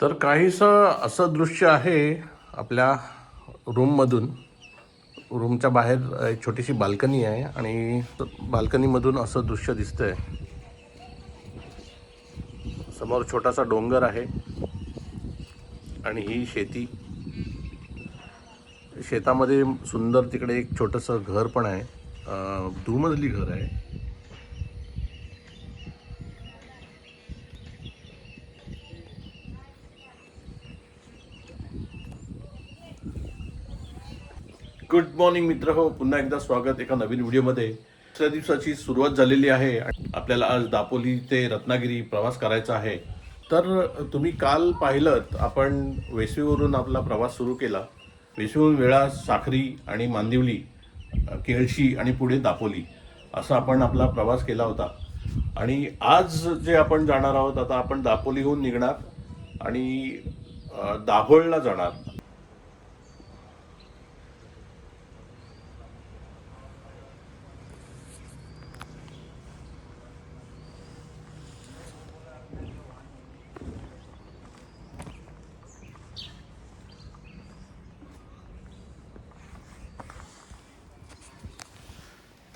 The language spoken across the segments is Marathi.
तर काहीसं असं दृश्य आहे आपल्या रूममधून रूमच्या बाहेर एक छोटीशी बाल्कनी आहे आणि बाल्कनीमधून असं दृश्य दिसतंय. समोर छोटासा डोंगर आहे आणि ही शेती. शेतामध्ये सुंदर तिकडे एक छोटंसं घर पण आहे. दुमजली घर आहे. गुड मॉर्निंग मित्र. हो पुन्हा एकदा स्वागत एका नवीन व्हिडिओमध्ये. दुसऱ्या दिवसाची सुरुवात झालेली आहे. आपल्याला आज दापोली ते रत्नागिरी प्रवास करायचा आहे. तर तुम्ही काल पाहिलं आपण वेसवीवरून आपला प्रवास सुरू केला. वेसवीवरून वेळा साखरी आणि मांदिवली केळशी आणि पुढे दापोली असा आपण आपला प्रवास केला होता. आणि आज जे आपण जाणार आहोत आता आपण दापोलीहून निघणार आणि दाभोळला जाणार.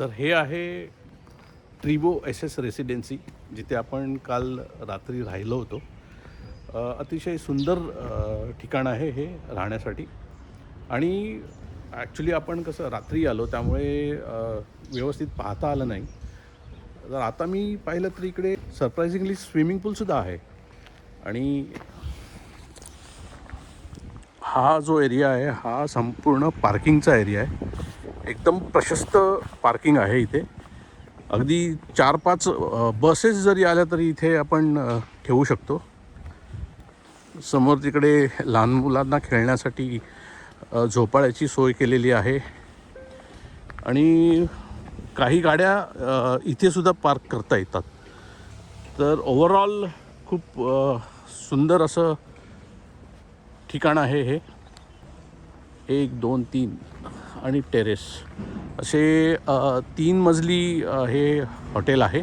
तर हे आहे ट्रिबो एस एस रेसिडेन्सी जिथे आपण काल रात्री राहिलो होतो. अतिशय सुंदर ठिकाण आहे हे राहण्यासाठी. आणि ॲक्च्युली आपण कसं रात्री आलो त्यामुळे व्यवस्थित पाहता आलं नाही. तर आता मी पाहिलं तर इकडे सरप्रायझिंगली स्विमिंग पूलसुद्धा आहे. आणि हा जो एरिया आहे हा संपूर्ण पार्किंगचा एरिया आहे. एकदम प्रशस्त पार्किंग आहे इथे. अगदी चार पाच बसेस जरी आल्या तरी इथे आपण ठेवू शकतो. समोर तिकडे लहान मुलांना खेळण्यासाठी झोपाळ्याची सोय केलेली आहे. आणि काही गाड्या इथेसुद्धा पार्क करता येतात. तर ओव्हरऑल खूप सुंदर असं ठिकाण आहे हे. एक दोन तीन. आणि टेरेस. असे तीन मजली हे हॉटेल आहे.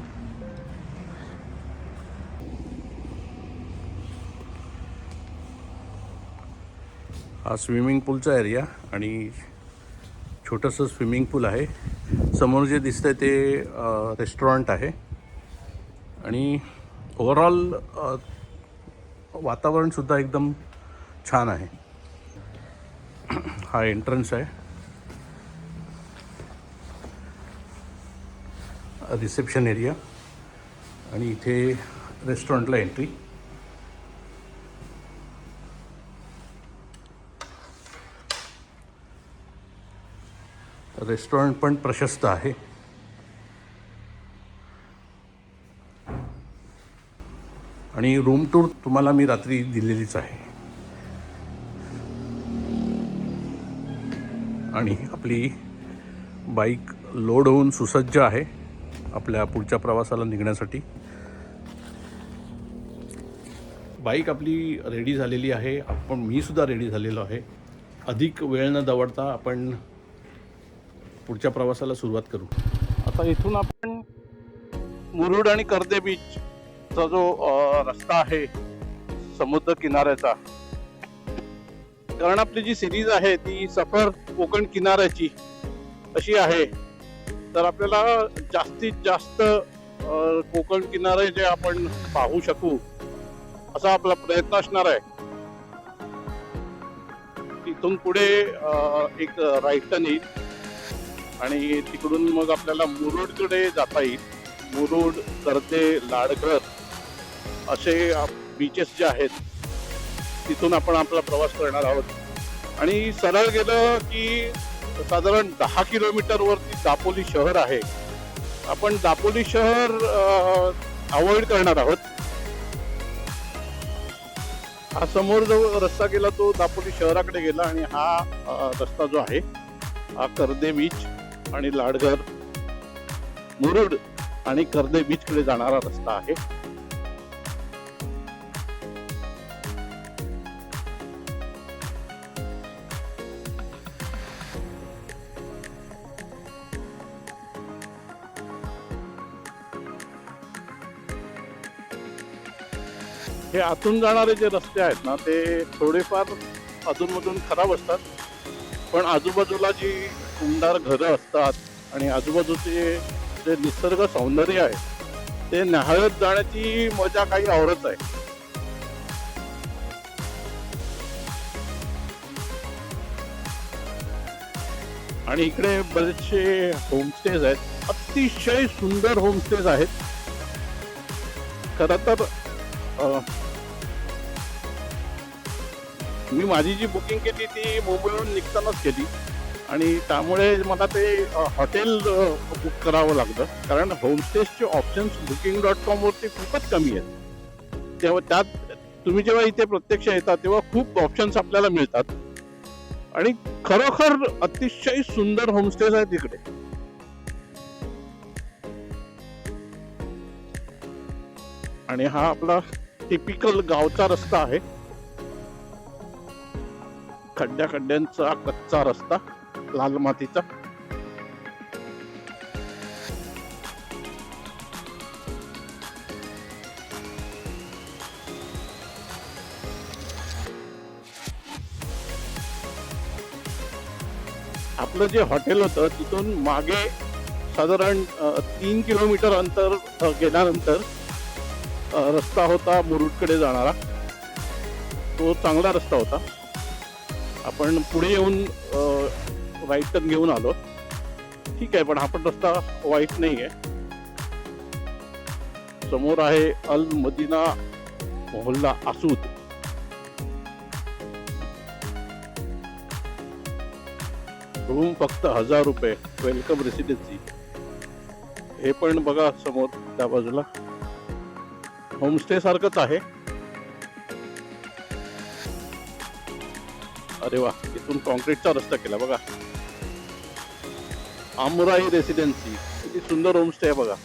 हा स्विमिंग पूलचा एरिया आणि छोटंसं स्विमिंग पूल आहे. समोर जे दिसतंय ते रेस्टॉरंट आहे. आणि ओव्हरऑल वातावरणसुद्धा एकदम छान आहे. हा एंट्रन्स आहे. रिसेप्शन एरिया आणि इथे रेस्टॉरंटला एंट्री. रेस्टॉरंट पण प्रशस्त आहे. आणि रूम टूर तुम्हाला मी रात्री दिलेलीच आहे. आणि आपली बाईक लोड होऊन सुसज्ज आहे. आपल्या पुढच्या प्रवासाला निघण्यासाठी. बाईक आपली रेडी झालेली आहे. आपण मी सुद्धा रेडी झालेलो आहे. अधिक वेळ न दवडता आपण पुढच्या प्रवासाला सुरुवात करू. आता इथून आपण मुरुड आणि कर्दे बीचचा जो रस्ता आहे समुद्र किनाऱ्याचा. कारण आपली जी सिरीज आहे ती सफर कोकण किनाऱ्याची अशी आहे. तर आपल्याला जास्तीत जास्त कोकण किनारे जे आपण पाहू शकू असा आपला प्रयत्न असणार आहे. तिथून पुढे एक राईट टर्न येईल आणि तिकडून मग आपल्याला मुरुडकडे जाता येईल. मुरुड कर्दे लाडघर असे बीचेस जे आहेत तिथून आपण आपला प्रवास करणार आहोत. आणि सरळ गेलं की साधारण दहा किलोमीटरवरती दापोली शहर आहे. आपण दापोली शहर अवॉइड करणार आहोत. हा समोर जो रस्ता गेला तो दापोली शहराकडे गेला आणि हा रस्ता जो आहे हा कर्दे बीच आणि लाडघर मुरुड आणि कर्दे बीचकडे जाणारा रस्ता आहे. हे आतून जाणारे जे रस्ते आहेत ना ते थोडेफार अधूनमधून खराब असतात. पण आजूबाजूला जी उमदार घरं असतात आणि आजूबाजूचे जे निसर्ग सौंदर्य आहे ते न्याहाळत जाण्याची मजा काही आवडत आहे आणि इकडे बरेचसे होमस्टेज आहेत. अतिशय सुंदर होमस्टेज आहेत. खरं तर मी माझी जी बुकिंग केली ती मुंबईहून निघतानाच केली. आणि त्यामुळे मला ते हॉटेल बुक करावं लागलं. कारण होमस्टेजचे ऑप्शन्स बुकिंग डॉट कॉमवरती खूपच कमी आहेत. तेव्हा त्यात तुम्ही जेव्हा इथे प्रत्यक्ष येता तेव्हा खूप ऑप्शन्स आपल्याला मिळतात. आणि खरोखर अतिशय सुंदर होमस्टेज आहेत इकडे. आणि हा आपला टिपिकल गावचा रस्ता आहे. खड्ड्या खड्ड्यांचा कच्चा रस्ता लाल मातीचा. आपलं जे हॉटेल होतं तिथून मागे साधारण तीन किलोमीटर अंतर गेल्यानंतर रस्ता होता मुरुडकडे जाणारा. तो चांगला रस्ता होता. आपण पुढे येऊन राईट टर्न घेऊन आलो. ठीक आहे पण हा पण रस्ता वाईट नाही आहे समोर आहे अल मदिना मोहल्ला आसूद. रूम फक्त हजार रुपये वेलकम रेसिडेन्सी हे पण बघा समोर त्या बाजूला. होमस्टे सारखंच आहे. अरे वा इथून कॉन्क्रीटचा रस्ता केला बघा. आमुराई रेसिडेन्सी किती सुंदर होमस्टे आहे बघा.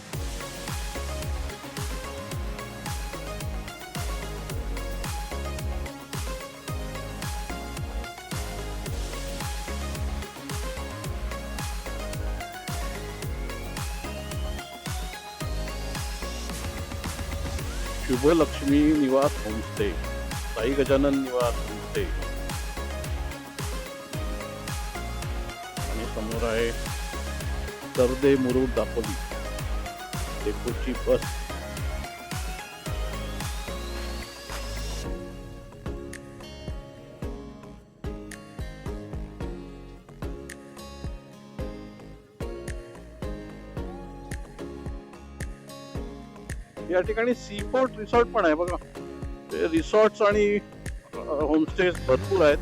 शुभलक्ष्मी निवास होमस्टे साई गजानन निवास होमस्टे समोर आहे सरदे मुरुड दापोली. डेपोची बस. या ठिकाणी सी पोर्ट रिसॉर्ट पण आहे बघा. ते रिसॉर्ट्स आणि होमस्टे भरपूर आहेत.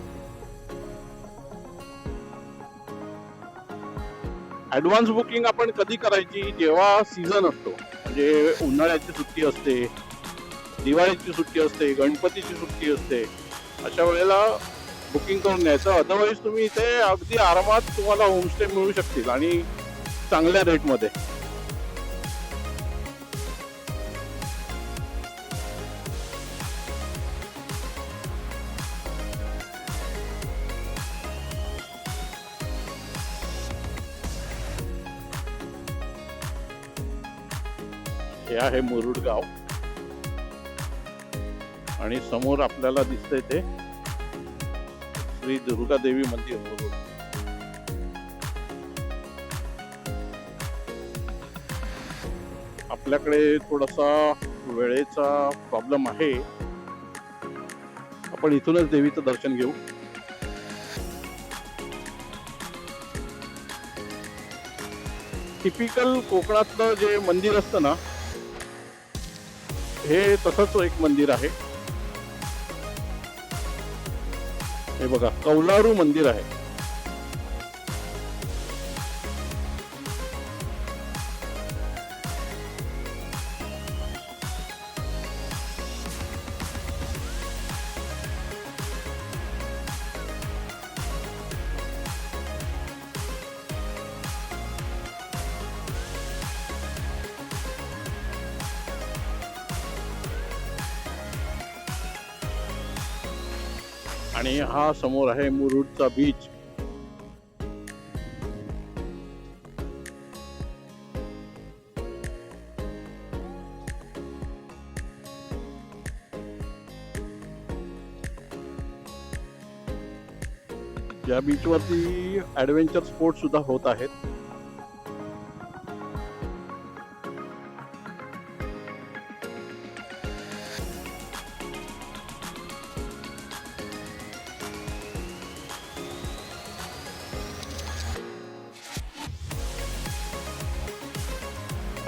ऍडव्हान्स बुकिंग आपण कधी करायची? जेव्हा सीझन असतो. म्हणजे उन्हाळ्याची सुट्टी असते दिवाळीची सुट्टी असते गणपतीची सुट्टी असते अशा वेळेला बुकिंग करून न्यायचं. अदरवाईज तुम्ही इथे अगदी आरामात तुम्हाला होमस्टे मिळू शकतील आणि चांगल्या रेटमध्ये हे आहे मुरुड गाव आणि समोर आपल्याला दिसतंय ते श्री दुर्गा देवी मंदिर मुरुड. आपल्याकडे थोडासा वेळेचा प्रॉब्लेम आहे. आपण इथूनच देवीचं दर्शन घेऊ. टिपिकल कोकणातलं जे मंदिर असतं ना हे तसंच एक मंदिर आहे. हे बघा कौलारू मंदिर आहे. आणि हा समोर आहे मुरुडचा बीच या बीचवरती ऍडव्हेंचर स्पोर्ट सुद्धा होत आहेत.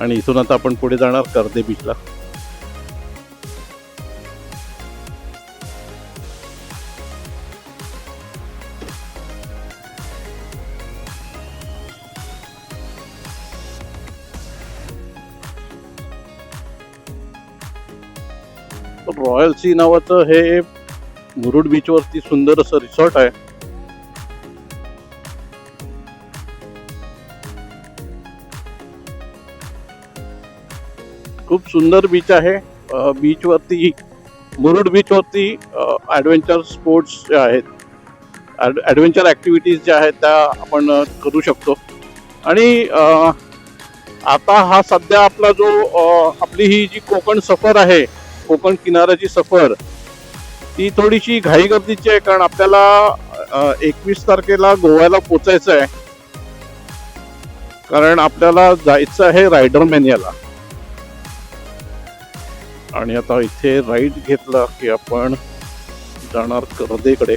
आणि इथून आता आपण पुढे जाणार कर्दे बीचला रॉयल सी नावाचं हे मुरुड बीचवरती सुंदर असं रिसॉर्ट आहे. खूप सुंदर बीच आहे. बीचवरती मुरुड बीचवरती ॲडव्हेंचर स्पोर्ट्स जे आहेत ॲड ॲडव्हेंचर ॲक्टिव्हिटीज ज्या आहेत त्या आपण करू शकतो. आणि आता हा सध्या आपला जो आपली ही जी कोकण सफर आहे कोकण किनाऱ्याची सफर ती थोडीशी घाई गर्दीची आहे कारण आपल्याला एकवीस तारखेला गोव्याला पोचायचं आहे. कारण आपल्याला जायचं आहे रायडर मेनियाला आणि आता इथे राईड घेतला की आपण जाणार कर्देकडे.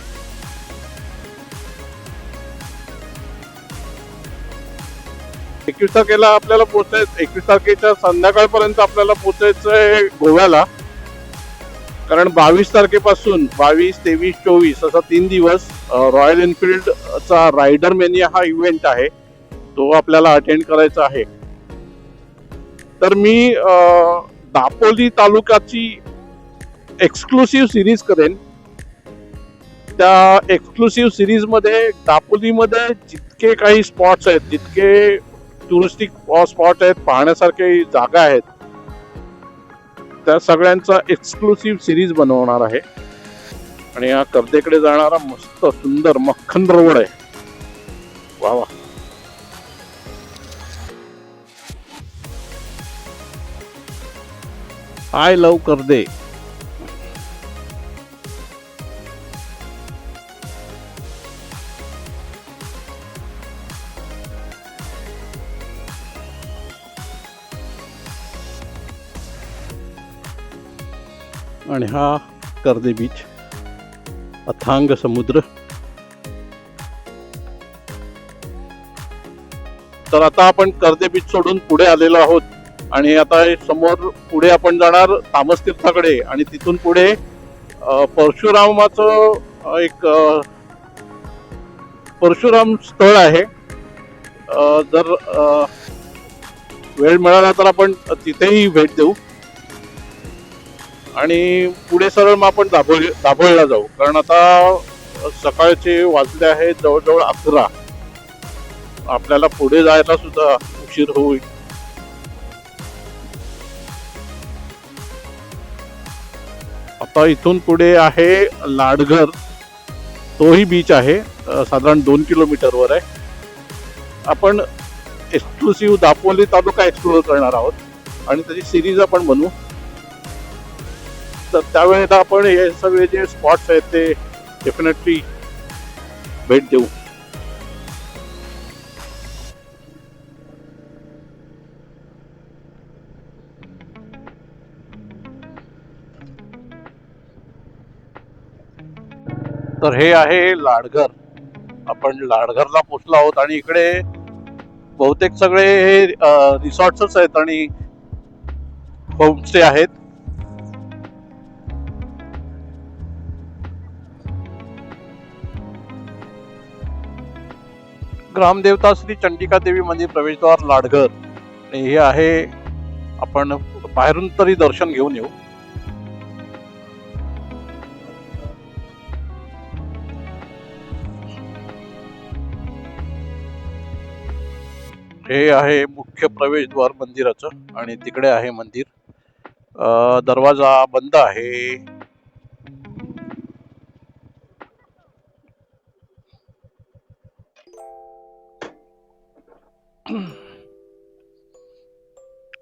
एकवीस तारखेला आपल्याला पोचायचं एकवीस तारखेच्या संध्याकाळपर्यंत आपल्याला पोचायचं आहे गोव्याला. कारण बावीस तारखेपासून बावीस तेवीस चोवीस असा तीन दिवस रॉयल एनफिल्डचा रायडर मेनिया हा इव्हेंट आहे. तो आपल्याला अटेंड करायचा आहे. तर मी अ, दापोली तालुक्याची एक्सक्लुसिव्ह सिरीज करेन. त्या एक्सक्लुसिव्ह सिरीजमध्ये दापोलीमध्ये जितके काही स्पॉट्स आहेत जितके टुरिस्टिक स्पॉट आहेत पाहण्यासारखे जागा आहेत त्या सगळ्यांचा एक्सक्लुसिव्ह सिरीज बनवणार आहे. आणि या कर्देकडे जाणारा मस्त सुंदर मक्खन रोड आहे वा वा. आय लव कर्दे. आणि हा कर्दे बीच अथांग समुद्र. तर आता आपण कर्दे बीच सोडून पुढे आलेलो आहोत. आणि आता समोर पुढे आपण जाणार तामसतीर्थाकडे आणि तिथून पुढे परशुरामाचं एक परशुराम स्थळ आहे. जर वेळ मिळाला तर आपण तिथेही भेट देऊ. आणि पुढे सरळ मग आपण दाभोळ दाभोळला जाऊ. कारण आता सकाळचे वाजले आहेत जवळजवळ अकरा. आपल्याला पुढे जायला सुद्धा उशीर होईल. आता इथून पुढे आहे लाडघर. तोही बीच आहे. साधारण दोन किलोमीटरवर आहे. आपण एक्सक्लुसिव्ह दापोली तालुका एक्सप्लोर करणार आहोत. आणि त्याची सिरीज आपण बनवू. तर त्यावेळेला आपण हे सगळे जे स्पॉट्स आहेत ते डेफिनेटली भेट देऊ. तर हे आहे लाडघर. आपण लाडघरला पोचलो आहोत आणि इकडे बहुतेक सगळे हे रिसॉर्ट्सच आहेत आणि होमस्टे आहेत. ग्रामदेवता श्री चंडिका देवी मंदिर प्रवेशद्वार लाडघर. आणि हे आहे आपण बाहेरून तरी दर्शन घेऊन येऊ. हे आहे मुख्य प्रवेशद्वार मंदिराचं आणि तिकडे आहे मंदिर. दरवाजा बंद आहे.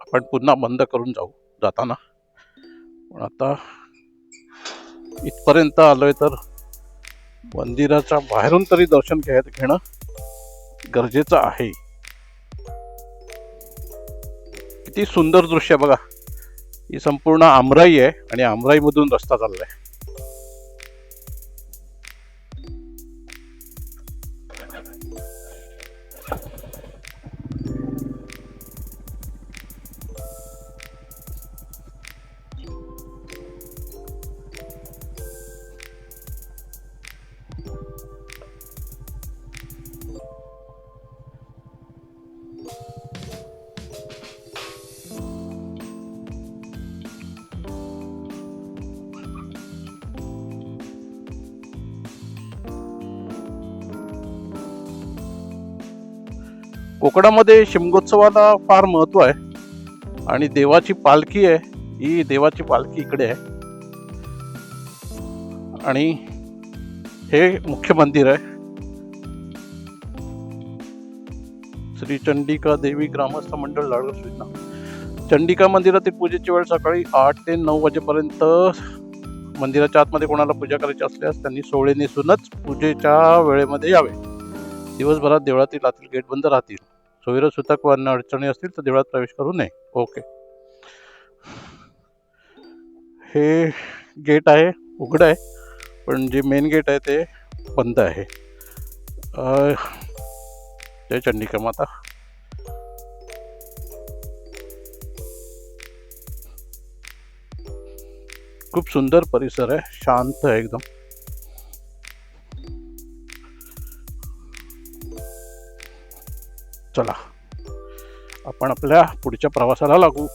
आपण पुन्हा बंद करून जाऊ जाताना. पण आता इथपर्यंत आलोय तर मंदिराच्या बाहेरून तरी दर्शन घेत घेणं गरजेचं आहे. किती सुंदर दृश्य आहे बघा. ही संपूर्ण आमराई आहे आणि आमराईमधून रस्ता चाललाय. कोकणामध्ये शिमगोत्सवाला फार महत्त्व आहे. आणि देवाची पालखी आहे. ही देवाची पालखी इकडे आहे. आणि हे मुख्य मंदिर आहे. श्री चंडिका देवी ग्रामस्थ मंडळ लाडगर सुविधा चंडिका मंदिरातील पूजेची वेळ सकाळी आठ ते नऊ वाजेपर्यंत मंदिराच्या आतमध्ये कोणाला पूजा करायची असल्यास त्यांनी सोळे नेसूनच पूजेच्या वेळेमध्ये यावे. दिवसभरात देवळातील आतील गेट बंद राहतील. सोयीर सुतक व अन्य अडचणी असतील तर देवळात प्रवेश करू नये. ओके. हे गेट आहे उघडं आहे पण जे मेन गेट आहे ते बंद अं, जय चंडिका माता. खूप सुंदर परिसर आहे शांत आहे एकदम. चला. आपण आपल्या पुढच्या प्रवासाला लागू.